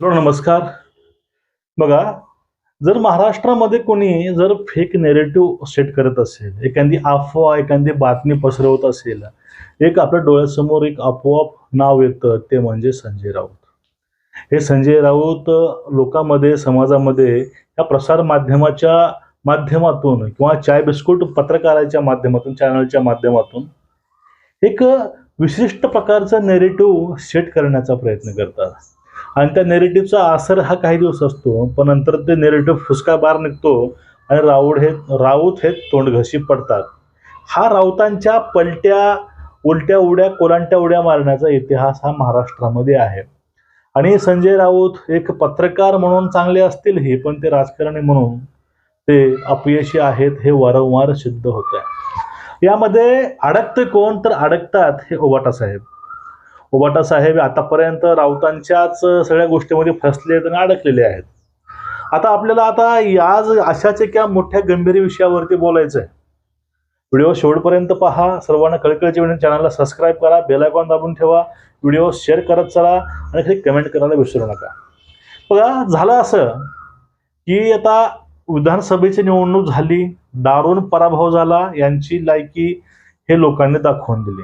Hello नमस्कार. बघा जर महाराष्ट्रामध्ये कोणी जर फेक नेरेटिव्ह सेट करत असेल एखादी अफवा एखादी बातमी पसरवत असेल एक आपल्या डोळ्यासमोर एक आपोआप नाव येतं ते म्हणजे संजय राऊत. हे संजय राऊत लोकांमध्ये समाजामध्ये या प्रसार माध्यमाच्या माध्यमातून किंवा चाय बिस्कुट पत्रकाराच्या माध्यमातून चॅनलच्या माध्यमातून एक विशिष्ट प्रकारचा नेरेटिव्ह सेट करण्याचा प्रयत्न करतात. आणि त्या नेरेटिव्हचा असर हा काही दिवस असतो. पण नंतर ते नेरेटिव्ह फुसका बार निघतो आणि राऊड हे राऊत हे तोंडघशी पडतात. हा राऊतांच्या पलट्या उलट्या उड्या कोलांट्या उड्या मारण्याचा इतिहास हा महाराष्ट्रामध्ये आहे. आणि संजय राऊत एक पत्रकार म्हणून चांगले असतीलही पण ते राजकारणी म्हणून ते अपयशी आहेत हे वारंवार सिद्ध होत आहे यामध्ये अडकते कोण? तर अडकतात हे ओवाटा साहेब. ओबाटा साहेब आतापर्यंत राऊतांच्याच सगळ्या गोष्टीमध्ये फसले आणि अडकलेले आहेत. आता आपल्याला आता याच अशाच एका मोठ्या गंभीर विषयावरती बोलायचं आहे व्हिडिओ शेवटपर्यंत पहा. सर्वांना कळकळची वेळी चॅनलला सबस्क्राईब करा बेलायकॉन दाबून ठेवा व्हिडिओ शेअर करत चला आणि खाली कमेंट करायला विसरू नका. बघा झालं असं की आता विधानसभेची निवडणूक झाली दारुण पराभव झाला यांची लायकी हे लोकांनी दाखवून दिली.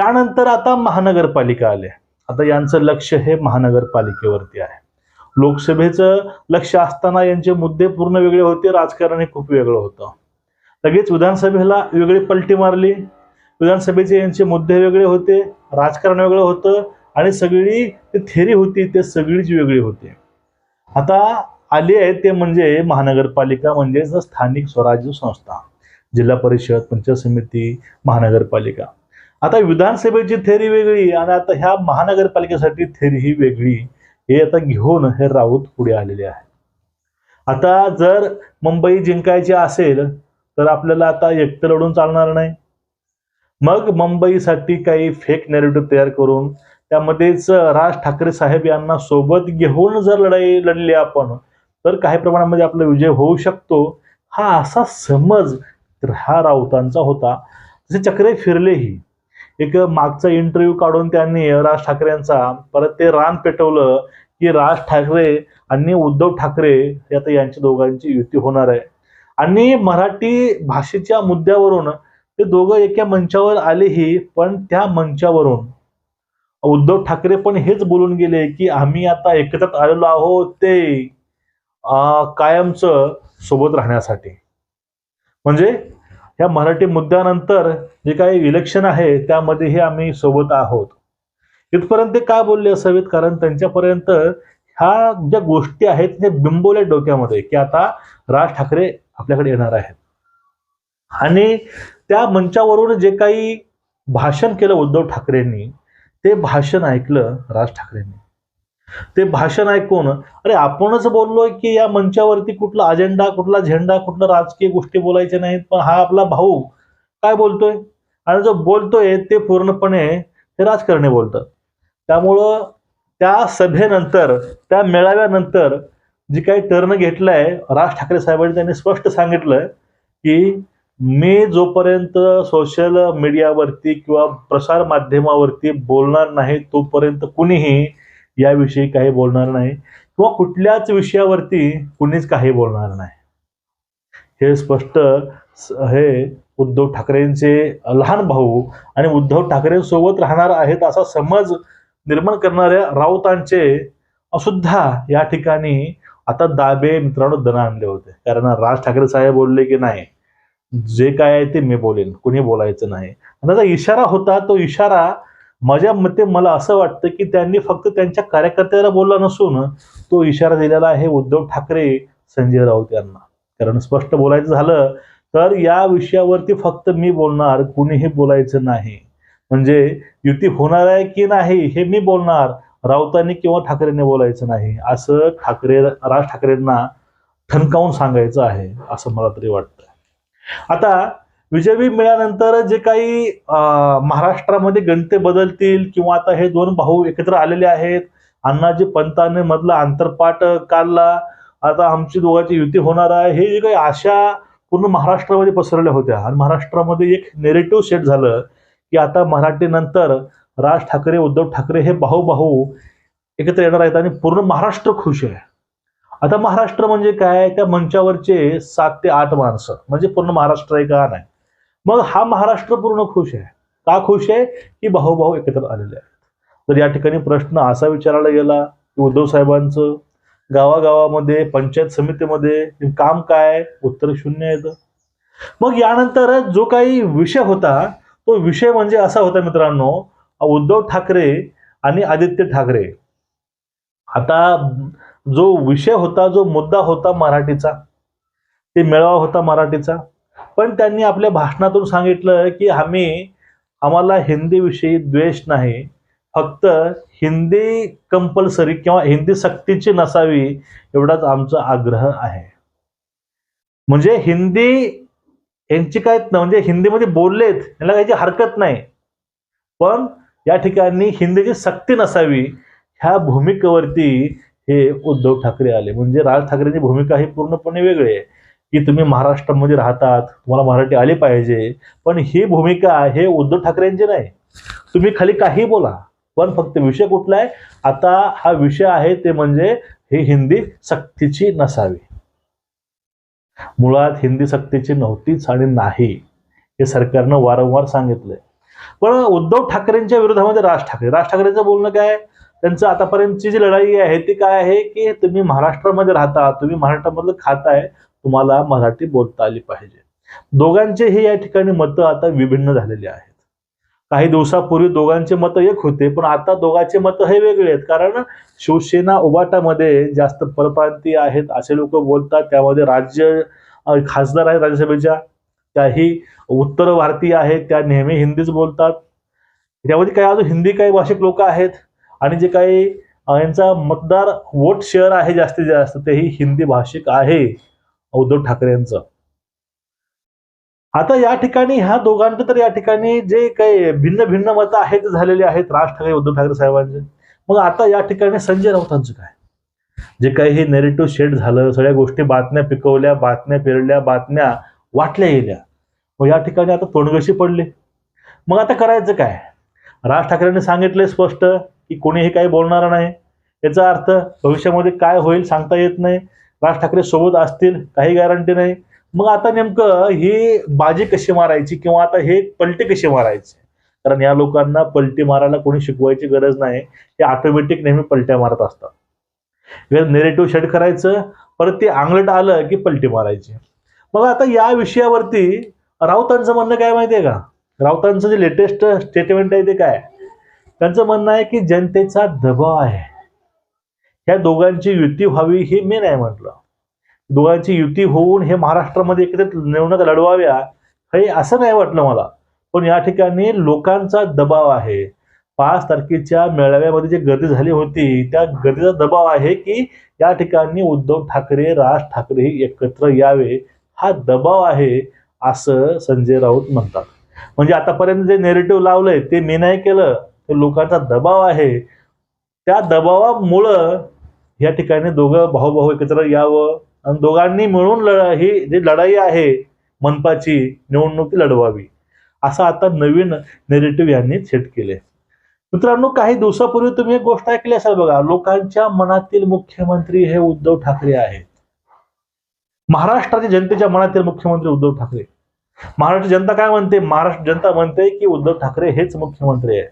त्यानंतर आता महानगरपालिका आले आता यांचं लक्ष हे महानगरपालिकेवरती आहे. लोकसभेचं लक्ष असताना यांचे मुद्दे पूर्ण वेगळे होते राजकारण हे खूप वेगळं होतं. लगेच विधानसभेला वेगळी पलटी मारली. विधानसभेचे यांचे मुद्दे वेगळे होते राजकारण वेगळं होतं आणि सगळी ती थेरी होती ते सगळीच वेगळी होती. आता आली आहे ते म्हणजे महानगरपालिका म्हणजेच स्थानिक स्वराज्य संस्था जिल्हा परिषद पंचायत समिती महानगरपालिका. आता विधानसभेची थेरी वेगळी आणि आता ह्या महानगरपालिकेसाठी थेरी ही वेगळी हे आता घेऊन हे राऊत पुढे आलेले आहे आता जर मुंबई जिंकायची असेल तर आपल्याला आता एकटं लढून चालणार नाही. मग मुंबईसाठी काही फेक नेरेटिव्ह तयार करून त्यामध्येच राज ठाकरे साहेब यांना सोबत घेऊन जर लढाई लढली आपण तर काही प्रमाणामध्ये आपला विजय होऊ शकतो. हा असा समज हा राऊतांचा होता. जसे चक्रे फिरलेही एक मागचा इंटरव्ह्यू काढून त्यांनी राज ठाकरे यांचा परत ते रान पेटवलं की राज ठाकरे आणि उद्धव ठाकरे आता यांच्या दोघांची युती होणार आहे. आणि मराठी भाषेच्या मुद्द्यावरून ते दोघं एका मंचावर आलेही पण त्या मंचावरून उद्धव ठाकरे पण हेच बोलून गेले की आम्ही आता एकत्रित आलेलो आहोत ते कायमचं सोबत राहण्यासाठी. म्हणजे ह्या मराठी मुद्द्यानंतर जे काही इलेक्शन आहे त्यामध्येही आम्ही सोबत आहोत. इथपर्यंत ते का बोलले असावेत? कारण त्यांच्यापर्यंत ह्या ज्या गोष्टी आहेत हे बिंबवल्या डोक्यामध्ये की आता राज ठाकरे आपल्याकडे येणार आहेत. आणि त्या मंचावरून जे काही भाषण केलं उद्धव ठाकरेंनी ते भाषण ऐकलं राज ठाकरेंनी. ते भाषण ऐकून अरे आपणच बोललोय की या मंचावरती कुठला अजेंडा कुठला झेंडा कुठला राजकीय गोष्टी बोलायच्या नाहीत पण हा आपला भाऊ काय बोलतोय? आणि जो बोलतोय ते पूर्णपणे ते राजकारणी बोलतात त्यामुळं त्या सभेनंतर त्या मेळाव्यानंतर जी काही टर्न घेतलाय राज ठाकरे साहेबांनी त्यांनी स्पष्ट सांगितलं की मी जोपर्यंत सोशल मीडियावरती किंवा प्रसार माध्यमावरती बोलणार नाही तोपर्यंत कुणीही याविषयी काही बोलणार नाही किंवा कुठल्याच विषयावरती कुणीच काही बोलणार नाही. हे स्पष्ट हे उद्धव ठाकरेंचे लहान भाऊ आणि उद्धव ठाकरेंसोबत राहणार आहेत असा समज निर्माण करणाऱ्या राऊतांचे सुद्धा या ठिकाणी आता दाबे मित्रांनो दण आणले होते. कारण राज ठाकरे साहेब बोलले की नाही जे काय आहे ते मी बोलेन कुणी बोलायचं नाही. त्याचा इशारा होता तो इशारा माझ्या मते मला असं वाटतं की त्यांनी फक्त त्यांच्या कार्यकर्त्याला बोलला नसून तो इशारा दिलेला आहे उद्धव ठाकरे संजय राऊत यांना. कारण स्पष्ट बोलायचं झालं तर या विषयावरती फक्त मी बोलणार कुणीही बोलायचं नाही. म्हणजे युती होणार आहे की नाही हे मी बोलणार राऊतांनी किंवा ठाकरेंनी बोलायचं नाही. असं ठाकरे राज ठाकरेंना ठणकावून सांगायचं आहे असं मला तरी वाटतं आता विजयी मिळाल्यानंतर जे काही महाराष्ट्रामध्ये गणते बदलतील किंवा आता हे दोन भाऊ एकत्र आलेले आहेत अण्णाजी पंताने मधला आंतरपाठ काढला आता आमची दोघांची युती होणार आहे हे जे काही आशा पूर्ण महाराष्ट्रामध्ये पसरल्या होत्या. आणि महाराष्ट्रामध्ये एक नेरेटिव्ह सेट झालं की आता मराठीनंतर राज ठाकरे उद्धव ठाकरे हे भाऊ भाऊ एकत्र येणार आहेत आणि पूर्ण महाराष्ट्र खुश आहे. आता महाराष्ट्र म्हणजे काय? त्या मंचावरचे सात ते आठ माणसं. म्हणजे पूर्ण महाराष्ट्र आहे का नाही? मग हा महाराष्ट्र पूर्ण खुश आहे. का खुश आहे? की भाऊभाऊ एकत्र आलेले आहेत. तर या ठिकाणी प्रश्न असा विचारला गेला की उद्धव साहेबांचं गावागावामध्ये पंचायत समितीमध्ये काम काय? उत्तर शून्य येतं मग यानंतर जो काही विषय होता तो विषय म्हणजे असा होता मित्रांनो उद्धव ठाकरे आणि आदित्य ठाकरे. आता जो विषय होता जो मुद्दा होता मराठीचा ते मेळावा होता मराठीचा पण त्यांनी आपल्या भाषणातून सांगितलं की आम्ही आम्हाला हिंदीविषयी द्वेष नाही. फक्त हिंदी कंपल्सरी किंवा हिंदी सक्तीची नसावी एवढाच आमचा आग्रह आहे. म्हणजे हिंदी यांची काय म्हणजे हिंदीमध्ये बोललेत याला काही हरकत नाही. पण या ठिकाणी हिंदीची सक्ती नसावी ह्या भूमिकेवरती हे उद्धव ठाकरे आले. म्हणजे राज ठाकरेंची भूमिका ही पूर्णपणे वेगळी आहे. की तुम्ही महाराष्ट्रामध्ये राहतात तुम्हाला मराठी आली पाहिजे. पण ही भूमिका हे उद्धव ठाकरेंची नाही. तुम्ही खाली काही बोला पण फक्त विषय कुठला आहे? आता हा विषय आहे ते म्हणजे ही हिंदी सक्तीची नसावी. मुळात हिंदी सक्तीची नव्हतीच आणि नाही हे सरकारनं वारंवार सांगितलंय. पण उद्धव ठाकरेंच्या विरोधामध्ये राज ठाकरे राज ठाकरेंचं बोलणं काय? त्यांचं आतापर्यंतची जी लढाई आहे ती काय आहे की तुम्ही महाराष्ट्रामध्ये राहता तुम्ही महाराष्ट्रामधलं खाताय तुम्हाला मराठी बोलता आली पाहिजे. दोघांचेही या ठिकाणी मतं आता विभिन्न झालेली आहेत. काही दिवसापूर्वी दोघांचे मतं एक होते पण आता दोघांचे मतं हे वेगळे आहेत. कारण शिवसेना उबाटामध्ये जास्त परप्रांतीय आहेत असे लोक बोलतात. त्यामध्ये राज्य खासदार आहेत राज्यसभेच्या. त्याही उत्तर भारतीय आहेत त्या नेहमी हिंदीच बोलतात. त्यामध्ये काही अजून हिंदी काही भाषिक लोक आहेत. आणि जे काही यांचा मतदार वोट शेअर आहे जास्तीत जास्त तेही हिंदी भाषिक आहे. उद्धव ठाकरे यांचं. आता या ठिकाणी ह्या दोघांचं तर या ठिकाणी जे काही भिन्न भिन्न मतं आहेत झालेले आहेत राज ठाकरे उद्धव ठाकरे साहेबांचे. मग आता या ठिकाणी संजय राऊतांचं काय? जे काही हे नेरेटिव्ह शेड झालं सगळ्या गोष्टी बातम्या पिकवल्या बातम्या पेरल्या बातम्या वाटल्या गेल्या. मग या ठिकाणी आता तोंडगशी पडले. मग आता करायचं काय? राज ठाकरेंनी सांगितलंय स्पष्ट की कोणीही काही बोलणार नाही. याचा अर्थ भविष्यामध्ये काय होईल सांगता येत नाही. राज ठाकरे सोबत असतील काही गॅरंटी नाही. मग आता नेमकं ही बाजी कशी मारायची किंवा आता हे पलटी कशी मारायचे? कारण या लोकांना पलटी मारायला कोणी शिकवायची गरज नाही. हे ऑटोमॅटिक नेहमी पलट्या मारत असतात. नेरेटिव्ह शेड करायचं परत ते आंगलट आलं की पलटी मारायची. मग आता या विषयावरती राऊतांचं म्हणणं काय माहिती आहे का? राऊतांचं जे लेटेस्ट स्टेटमेंट आहे ते काय? त्यांचं म्हणणं आहे की जनतेचा दबाव आहे. ह्या दोघांची युती व्हावी हे मी नाही म्हटलं. दोघांची युती होऊन हे महाराष्ट्रामध्ये एकत्रित निवडणूक लढवाव्या हे असं नाही वाटलं मला. पण या ठिकाणी लोकांचा दबाव आहे. पाच तारखेच्या मेळाव्यामध्ये जी गर्दी झाली होती त्या गर्दीचा दबाव आहे की या ठिकाणी उद्धव ठाकरे राज ठाकरे एकत्र यावे. हा दबाव आहे असं संजय राऊत म्हणतात. म्हणजे आतापर्यंत जे नेरेटिव्ह लावलंय ते मी नाही केलं. ते लोकांचा दबाव आहे. त्या दबावामुळं या ठिकाणी दोघं भाऊ एकत्र यावं. आणि दोघांनी मिळून ही जी लढाई आहे मनपाची निवडणूक लढवावी. असं आता नवीन नेरेटिव्ह यांनी सेट केले मित्रांनो काही दिवसापूर्वी तुम्ही एक गोष्ट ऐकली असाल बघा लोकांच्या मनातील मुख्यमंत्री हे उद्धव ठाकरे आहेत. महाराष्ट्राच्या जनतेच्या मनातील मुख्यमंत्री उद्धव ठाकरे. महाराष्ट्र जनता काय म्हणते? महाराष्ट्र जनता म्हणते की उद्धव ठाकरे हेच मुख्यमंत्री आहे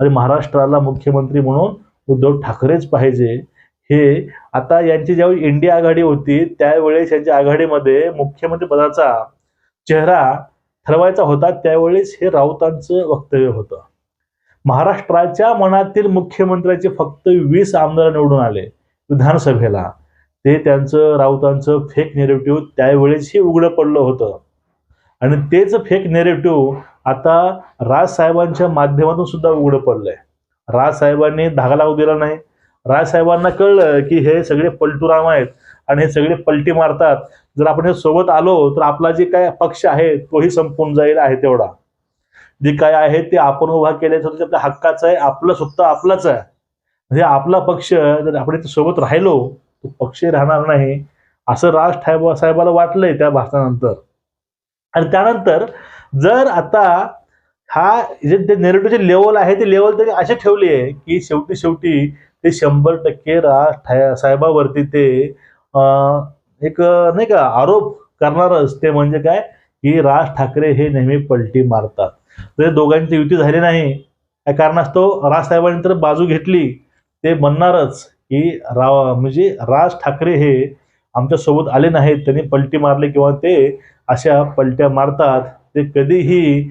आणि महाराष्ट्राला मुख्यमंत्री म्हणून उद्धव ठाकरेच पाहिजे. हे आता यांची ज्यावेळी इंडिया आघाडी होती त्यावेळेस यांच्या आघाडीमध्ये मुख्यमंत्री पदाचा चेहरा ठरवायचा होता त्यावेळेस हे राऊतांचं वक्तव्य होतं. महाराष्ट्राच्या मनातील मुख्यमंत्र्याचे फक्त वीस आमदार निवडून आले विधानसभेला. ते त्यांचं राऊतांचं फेक नेरेटिव्ह त्यावेळेसही उघडं पडलं होतं. आणि तेच फेक नेरेटिव्ह आता राज साहेबांच्या माध्यमातून सुद्धा उघडं पडलंय. राज साहेबांनी धागा लावू दिला नाही. राजसाहेबांना कळलं की हे सगळे पलटूराम आहेत आणि हे सगळे पलटी मारतात. जर आपण हे सोबत आलो तर आपला जे काय पक्ष आहे तोही संपून जाईल आहे तेवढा. जे काय आहे ते आपण उभा केले तर आपल्या हक्काचं आहे आपलं स्वतः आपलाच आहे. म्हणजे आपला पक्ष जर आपण सोबत राहिलो तो पक्ष राहणार नाही असं राज ठाकरे साहेबाला वाटलंय त्या भाषणानंतर. आणि त्यानंतर जर आता हा जे नेरेटिव्हचे लेवल आहे ते लेवल तरी असे ठेवली आहे की शेवटी शेवटी ते शंभर टक्के राज ठा- साहेबावरती ते एक नाही का आरोप करणारच ते म्हणजे काय? की राज ठाकरे हे नेहमी पलटी मारतात. तर दोघांची युती झाली नाही. या कारणास्तव राज साहेबांनी तर बाजू घेतली. ते म्हणणारच की राव म्हणजे राज ठाकरे हे आमच्यासोबत आले नाहीत. त्यांनी पलटी मारली किंवा ते अशा पलट्या मारतात. ते कधीही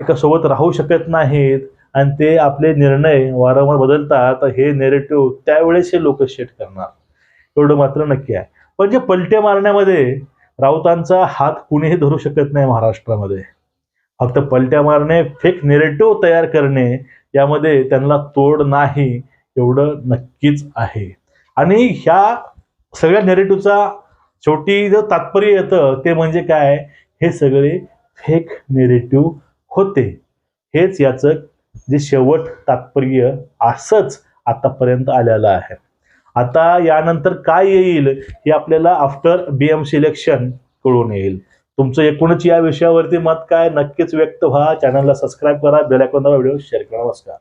एका सोबत राहू शकत नाहीत. आणि ते आपले निर्णय वारंवार बदलतात हे नेरेटिव्ह त्यावेळेस हे लोक शेट करणार. एवढं मात्र नक्की आहे. पण जे पलट्या मारण्यामध्ये राऊतांचा हात कुणीही धरू शकत नाही महाराष्ट्रामध्ये. फक्त पलट्या मारणे फेक नेरेटिव्ह तयार करणे यामध्ये त्यांना तोड नाही एवढं नक्कीच आहे. आणि ह्या सगळ्या नेरेटिव्हचा शेवटी जो तात्पर्य येतं ते म्हणजे काय? हे सगळे फेक नेरेटिव्ह होते. हेच याचं जे शेवट तात्पर्य असंच आतापर्यंत आलेलं आहे. आता यानंतर काय येईल हे आपल्याला आफ्टर बी एम सिलेक्शन कळून येईल. तुमचं एकूणच या विषयावरती मत काय नक्कीच व्यक्त व्हा. चॅनलला सबस्क्राईब करा. बेल व्हिडिओ शेअर करा. नमस्कार.